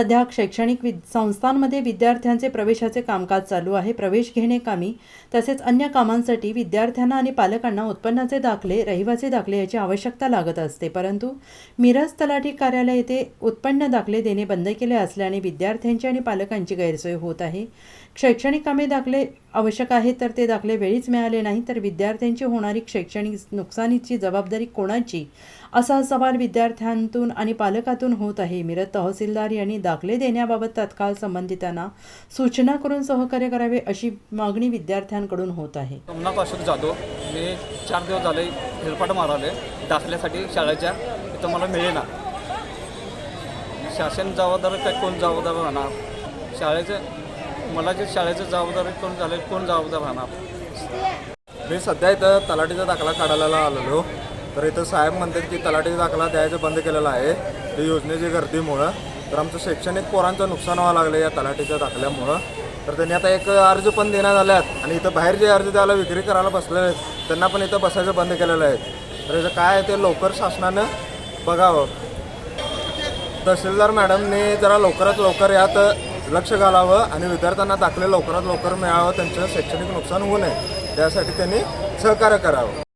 सध्या शैक्षणिक विद संस्थांमध्ये विद्यार्थ्यांचे प्रवेशाचे कामकाज चालू आहे. प्रवेश घेणे कामी तसेच अन्य कामांसाठी विद्यार्थ्यांना आणि पालकांना उत्पन्नाचे दाखले रहिवासी दाखले याची आवश्यकता लागत असते. परंतु मिरज तलाठी कार्यालय येथे उत्पन्न दाखले देणे बंद केले असल्याने विद्यार्थ्यांची आणि पालकांची गैरसोय होत आहे. शैक्षणिक कामे दाखले आवश्यक आहेत तर ते दाखले वेळीच मिळाले नाही तर विद्यार्थ्यांची होणारी शैक्षणिक नुकसानीची जबाबदारी कोणाची? असा सवाल विद्यार्थ्यांतून आणि पालकातून होत आहे. मिरज तहसीलदार यांनी दाखले देण्याबाबत तत्काळ संबंधितांना सूचना करून सहकार्य करावे अशी मागणी विद्यार्थ्यांकडून होत आहे. सोमनाथ अशोक जाधव. मी चार दिवस झाले हेलपाट माराले दाखल्यासाठी शाळेच्या इथं मला मिळेना. शासन जबाबदार काय कोण जबाबदार राहणार? शाळेचं मला जे शाळेचं जबाबदारी कोण झाले कोण जबाबदार राहणार? मी सध्या इथं तलाठीचा दाखला काढायला आलेलो. तर इथं साहेब म्हणतात की तलाठी दाखला द्यायचं बंद केलेलं आहे. ते योजनेची गर्दीमुळं. तर आमचं शैक्षणिक पोरांचं नुकसान व्हावं लागलं या तलाठीच्या दाखल्यामुळं. तर त्यांनी आता एक अर्ज पण देण्यात आल्यात आणि इथं बाहेर जे अर्ज द्यायला विक्री करायला बसले आहेत त्यांना पण इथं बसायचं बंद केलेलं आहे. तर याचं काय आहे ते लवकर शासनानं बघावं. तहसीलदार मॅडमने जरा लवकरात लवकर यात लक्ष घालावं आणि विद्यार्थ्यांना दाखले लवकरात लवकर मिळावं त्यांचं शैक्षणिक नुकसान होऊ नये. त्यासाठी त्यांनी सहकार्य करावं.